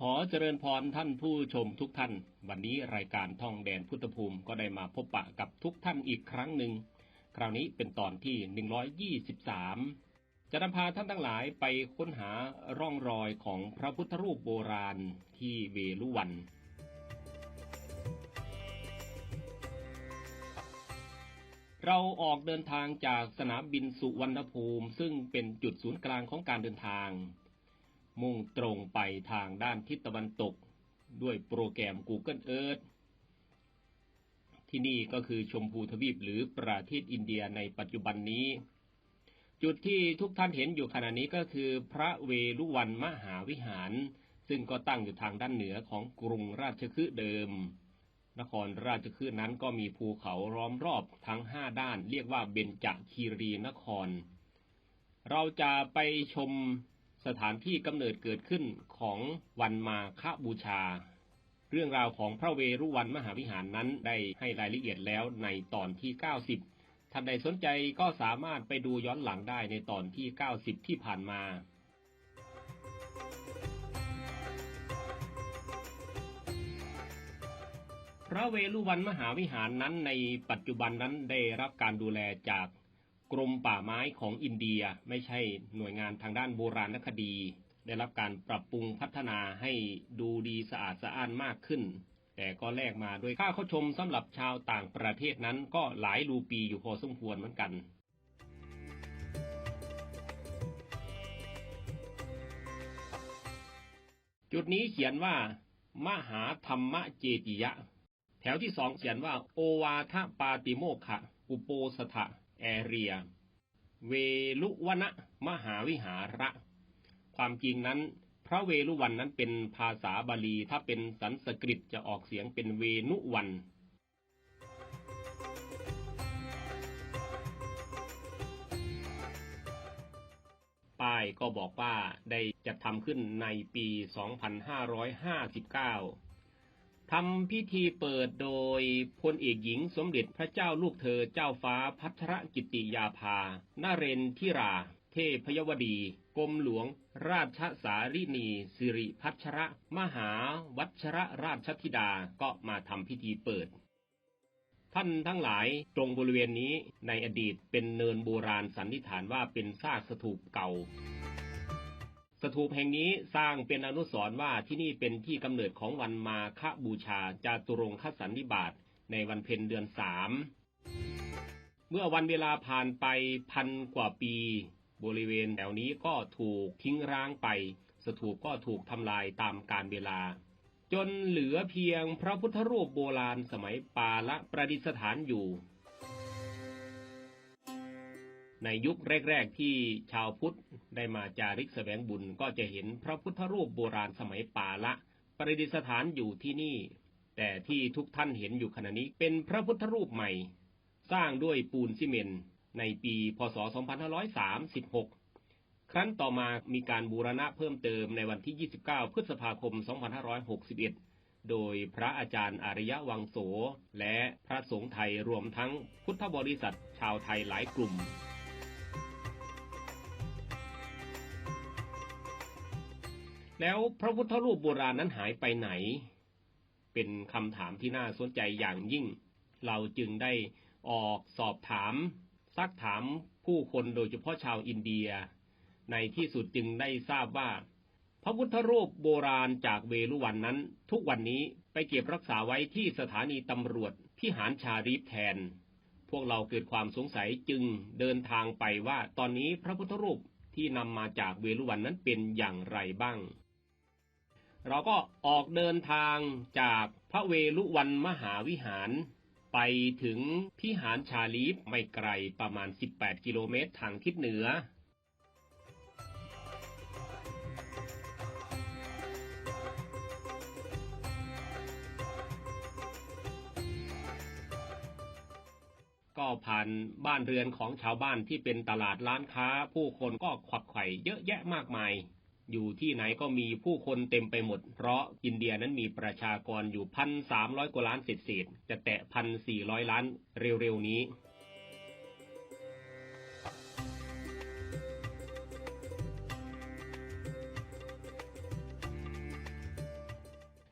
ขอเจริญพรท่านผู้ชมทุกท่าน วันนี้รายการท่องแดนพุทธภูมิก็ได้มาพบปะกับทุกท่านอีกครั้งหนึ่ง คราวนี้เป็นตอนที่ 123 จะนำพาท่านทั้งหลายไปค้นหาร่องรอยของพระพุทธรูปโบราณที่เวลุวัน เราออกเดินทางจากสนามบินสุวรรณภูมิ ซึ่งเป็นจุดศูนย์กลางของการเดินทาง มุ่งตรงไปทางด้านทิศตะวันตก ด้วยโปรแกรม Google Earth ที่นี่ก็คือชมพูทวีปหรือประเทศอินเดียในปัจจุบันนี้ จุดที่ทุกท่านเห็นอยู่ขณะนี้ก็คือ พระเวลุวันมหาวิหาร ซึ่งก็ตั้งอยู่ทางด้านเหนือของกรุงราชคฤห์เดิม นครราชคฤห์นั้นก็มีภูเขาล้อมรอบทั้งห้าด้าน เรียกว่าเบญจคีรีนคร เราจะไปชม สถานที่กำเนิดเกิดขึ้นของวันมาฆบูชา เรื่องราวของพระเวรุวันมหาวิหารนั้นได้ให้รายละเอียดแล้วในตอนที่ 90 ท่านใดสนใจก็สามารถไปดูย้อนหลังได้ในตอนที่ 90 ที่ผ่านมาพระเวรุวันมหาวิหารนั้นในปัจจุบันนั้นได้รับการดูแลจาก กรมป่าไม้ของอินเดียไม่ใช่หน่วยงานทางด้านโบราณคดี ได้รับการปรับปรุงพัฒนาให้ดูดีสะอาดสะอ้านมากขึ้น แต่ก็แลกมาด้วยค่าเข้าชมสำหรับชาวต่างประเทศนั้นก็หลายรูปีอยู่พอสมควรเหมือนกันจุดนี้เขียนว่า มหาธรรมเจติยะ แถวที่สองเขียนว่า โอวาทปาติโมกขะอุโปสถะ แอเรีย เวลุวนะมหาวิหาระ ความจริงนั้น พระเวลุวันนั้นเป็นภาษาบาลี ถ้าเป็นสันสกฤตจะออกเสียงเป็นเวนุวันป้ายก็บอกว่าได้จัดทำขึ้นในปี 2559 ทำพิธีเปิดโดยพลเอกหญิงสมเด็จพระเจ้าลูกเธอเจ้าฟ้าพัทรกิติยาภานาเรนทิรา เทพยวดีกรมหลวง ราชสารินีสิริพัชระ มหาวัชรราชธิดาก็มาทำพิธีเปิด ท่านทั้งหลายตรงบริเวณนี้ในอดีตเป็นเนินโบราณสันนิษฐานว่าเป็นซากสถูปเก่า สถูปแห่งนี้สร้างเป็นอนุสรณ์ว่าที่นี่เป็นที่กำเนิดของวันมาฆบูชาจาตุรงคสันนิบาตในวันเพ็ญเดือนสามเมื่อวันเวลาผ่านไปพันกว่าปี บริเวณแถวนี้ก็ถูกทิ้งร้างไป สถูปก็ถูกทำลายตามกาลเวลา จนเหลือเพียงพระพุทธรูปโบราณสมัยปาละประดิษฐานอยู่ ในยุคแรก ๆ ที่ชาวพุทธได้มาจาริกแสวงบุญก็จะเห็นพระพุทธรูปโบราณสมัยปาละ ประดิษฐานอยู่ที่นี่ แต่ที่ทุกท่านเห็นอยู่ขณะนี้เป็นพระพุทธรูปใหม่ สร้างด้วยปูนซีเมนต์ในปีพศ 2536 ครั้นต่อมามีการบูรณะเพิ่มเติมในวันที่ 29 พฤษภาคม 2561 โดยพระอาจารย์อริยะวังโส และพระสงฆ์ไทยรวมทั้งพุทธบริษัทชาวไทยหลายกลุ่ม แล้วพระพุทธรูปโบราณนั้นหายไปไหน เป็นคำถามที่น่าสนใจอย่างยิ่ง เราจึงได้ออกสอบถาม ซักถามผู้คนโดยเฉพาะชาวอินเดีย ในที่สุดจึงได้ทราบว่า พระพุทธรูปโบราณจากเวลุวันนั้น ทุกวันนี้ไปเก็บรักษาไว้ที่สถานีตำรวจพิหารชารีฟแทน พวกเราเกิดความสงสัยจึงเดินทางไปว่าตอนนี้พระพุทธรูปที่นำมาจากเวลุวันนั้นเป็นอย่างไรบ้าง เราก็ออกเดินทางจากพระเวลุวันมหาวิหาร ไปถึงพิหารชาลีฟไม่ไกลประมาณ 18 กิโลเมตรทางทิศเหนือก็ผ่านบ้านเรือนของชาวบ้านที่เป็นตลาดร้านค้า ผู้คนก็ขวักไข่เยอะแยะมากมาย อยู่ที่ไหนก็มีผู้คนเต็มไปหมด เพราะอินเดียนั้นมีประชากรอยู่พันสามร้อยกว่าล้านเศษๆจะแตะพันสี่ร้อยล้านเร็วๆนี้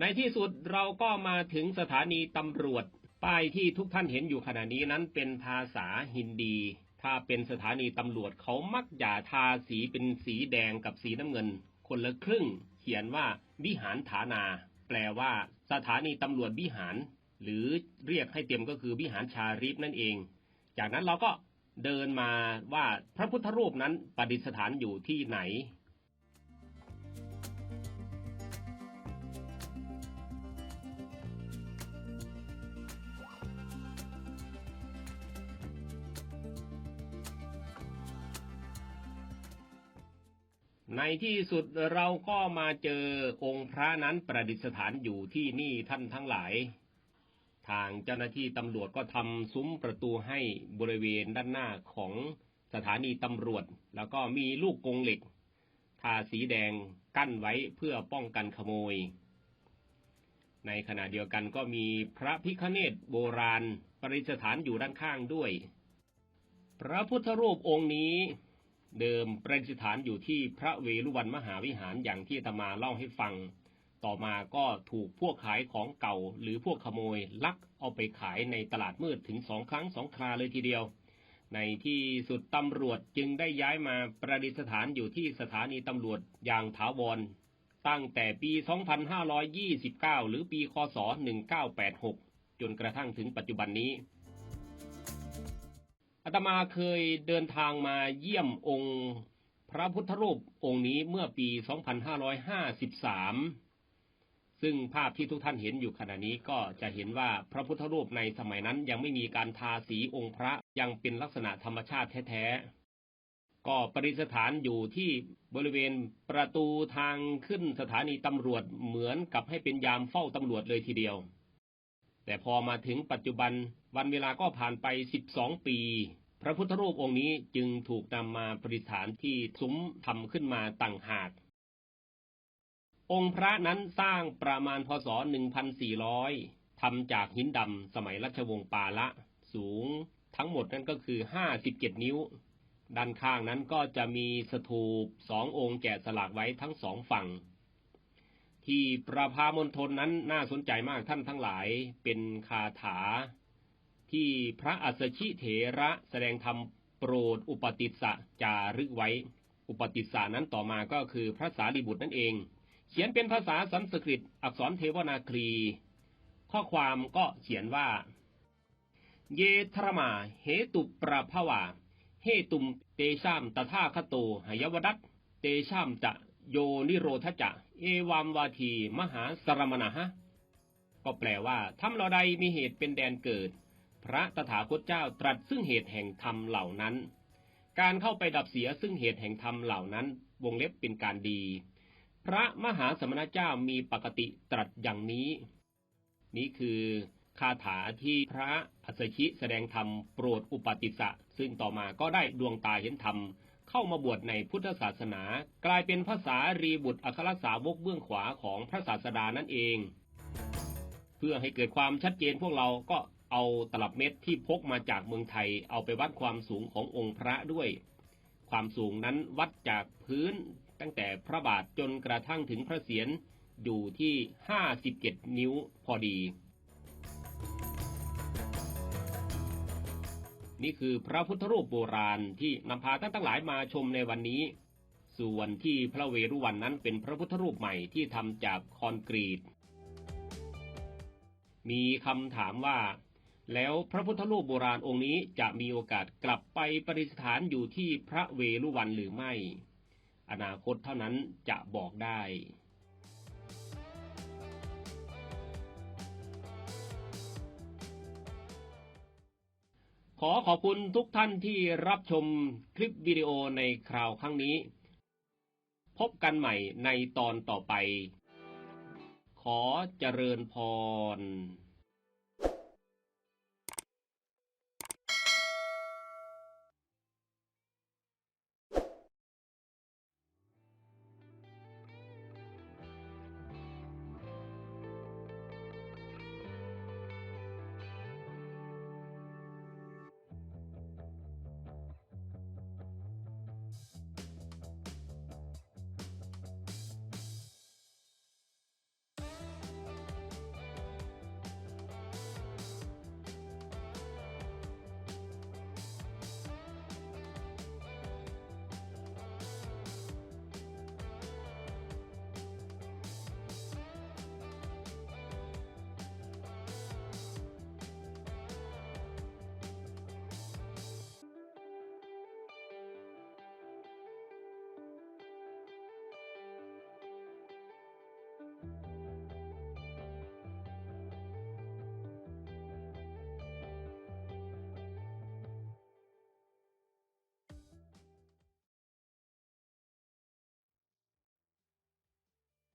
ในที่สุดเราก็มาถึงสถานีตำรวจ ป้ายที่ทุกท่านเห็นอยู่ขณะนี้นั้นเป็นภาษาฮินดี ถ้าเป็นสถานีตำรวจเขามักจะทาสีเป็นสีแดงกับสีน้ำเงิน คนละครึ่ง เขียนว่าวิหารฐานา แปลว่า สถานีตำรวจวิหาร หรือเรียกให้เต็มก็คือวิหารชารีฟนั่นเอง จากนั้นเราก็เดินมาว่าพระพุทธรูปนั้นประดิษฐานอยู่ที่ไหน ในที่สุดเราก็มาเจอองค์พระนั้นประดิษฐานอยู่ที่นี่ท่านทั้งหลาย ทางเจ้าหน้าที่ตำรวจก็ทำซุ้มประตูให้บริเวณด้านหน้าของสถานีตำรวจ แล้วก็มีลูกกงเหล็ก ทาสีแดงกั้นไว้เพื่อป้องกันขโมย ในขณะเดียวกันก็มีพระพิฆเนศโบราณประดิษฐานอยู่ด้านข้างด้วย พระพุทธรูปองค์นี้ เดิมประดิษฐานอยู่ที่พระเวรุวันมหาวิหารอย่างที่ตมาเล่าให้ฟัง ต่อมาก็ถูกพวกขายของเก่าหรือพวกขโมยลักเอาไปขายในตลาดมืดถึงสองครั้งสองคราเลยทีเดียว ในที่สุดตำรวจจึงได้ย้ายมาประดิษฐานอยู่ที่สถานีตำรวจอย่างถาวร ตั้งแต่ปี 2529 หรือปี คศ 1986 จนกระทั่งถึงปัจจุบันนี้ อาตมาเคยเดินทางมาเยี่ยมองค์ พระพุทธรูปองค์นี้เมื่อปี 2553 ซึ่งภาพที่ทุกท่านเห็นอยู่ขณะนี้ก็จะเห็นว่าพระพุทธรูปในสมัยนั้นยังไม่มีการทาสีองค์พระยังเป็นลักษณะธรรมชาติแท้ๆ ก็ประดิษฐานอยู่ที่บริเวณประตูทางขึ้นสถานีตำรวจเหมือนกับให้เป็นยามเฝ้าตำรวจเลยทีเดียว แต่พอมาถึงปัจจุบันวันเวลาก็ผ่านไป 12 ปี พระพุทธรูปองค์นี้จึงถูกนำมาประดิษฐานที่ซุ้มทำขึ้นมาต่างหาก องค์พระนั้นสร้างประมาณพศ 1400 ทำจากหินดำสมัยรัชวงศ์ปาละ สูงทั้งหมดนั้นก็คือ 57 นิ้ว ด้านข้างนั้นก็จะมีสถูปสององค์แกะสลักไว้ทั้งสองฝั่ง ที่ประพามณฑลนั้นน่าสนใจมากท่านทั้งหลายเป็นคาถา ที่พระอัสชิเถระแสดงธรรมโปรดอุปติสสะจารึกไว้ อุปติสสะนั้นต่อมาก็คือพระสารีบุตรนั่นเอง เขียนเป็นภาษาสันสกฤตอักษรเทวนาครี ข้อความก็เขียนว่า เยทรมาเหตุประภวาเหตุมเตชามตถาคโตหยวดัตเตชามจะโยนิโรธจะ เอวามวาที มหาสรมณะก็แปลว่าทำเราใดมีเหตุเป็นแดนเกิด พระตถาคตเจ้าตรัสซึ่งเหตุแห่งธรรมเหล่านั้น การเข้าไปดับเสียซึ่งเหตุแห่งธรรมเหล่านั้น วงเล็บเป็นการดี พระมหาสมณเจ้ามีปกติตรัสอย่างนี้ นี่คือคาถาที่พระอัสสชิแสดงธรรมโปรดอุปติสสะซึ่งต่อมาก็ได้ดวงตาเห็นธรรม เข้ามาบวชในพุทธศาสนา กลายเป็นภาษารีบุตรอัครสาวกเบื้องขวาของพระศาสดานั่นเอง เพื่อให้เกิดความชัดเจนพวกเราก็เอาตลับเม็ดที่พกมาจากเมืองไทย เอาไปวัดความสูงขององค์พระด้วย ความสูงนั้นวัดจากพื้นตั้งแต่พระบาทจนกระทั่งถึงพระเศียรอยู่ที่ 57 นิ้วพอดี นี่คือพระพุทธรูปโบราณที่นำพาท่านทั้งหลายมาชมในวันนี้ ส่วนที่พระเวรุวันนั้นเป็นพระพุทธรูปใหม่ที่ทำจากคอนกรีต มีคำถามว่า แล้วพระพุทธรูปโบราณองค์นี้จะมีโอกาสกลับไปประดิษฐานอยู่ที่พระเวรุวันหรือไม่ อนาคตเท่านั้นจะบอกได้ อขอบคุณทุกท่านที่รับชมคลิปวิดีโอในคราวครั้งนี้ พบกันใหม่ในตอนต่อไป ขอเจริญพร